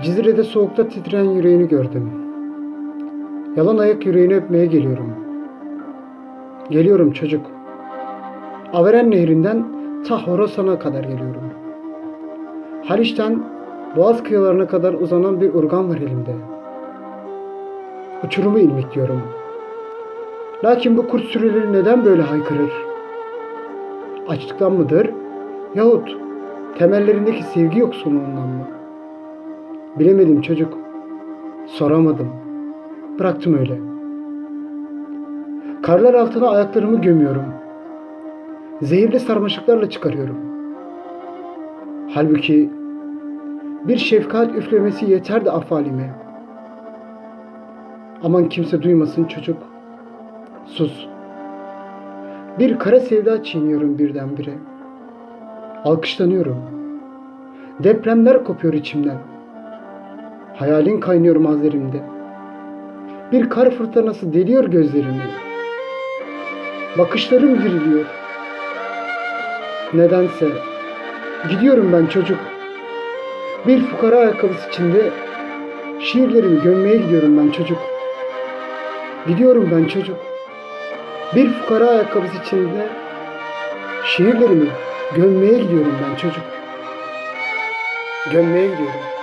Cizire'de soğukta titreyen yüreğini gördüm. Yalan ayak yüreğini öpmeye geliyorum. Geliyorum çocuk. Averen nehrinden ta Horasan'a kadar geliyorum. Haliç'ten Boğaz kıyılarına kadar uzanan bir urgan var elimde. Uçurumu inmek diyorum. Lakin bu kurt sürüleri neden böyle haykırır? Açlıktan mıdır? Yahut temellerindeki sevgi yoksunluğundan mı? Bilemedim çocuk. Soramadım. Bıraktım öyle. Karlar altına ayaklarımı gömüyorum. Zehirli sarmaşıklarla çıkarıyorum. Halbuki bir şefkat üflemesi yeterdi afalime. Aman kimse duymasın çocuk. Sus. Bir kara sevda çiğniyorum birdenbire. Alkışlanıyorum. Depremler kopuyor içimden. Hayalin kaynıyor mazlerimde. Bir kar fırtınası deliyor gözlerimi. Bakışlarım diriliyor. Nedense gidiyorum ben çocuk. Bir fukara ayakkabısı içinde şiirlerimi gömmeye gidiyorum ben çocuk. Gidiyorum ben çocuk. Bir fukara ayakkabısı içinde şiirlerimi gömmeye gidiyorum ben çocuk. Gömmeye gidiyorum.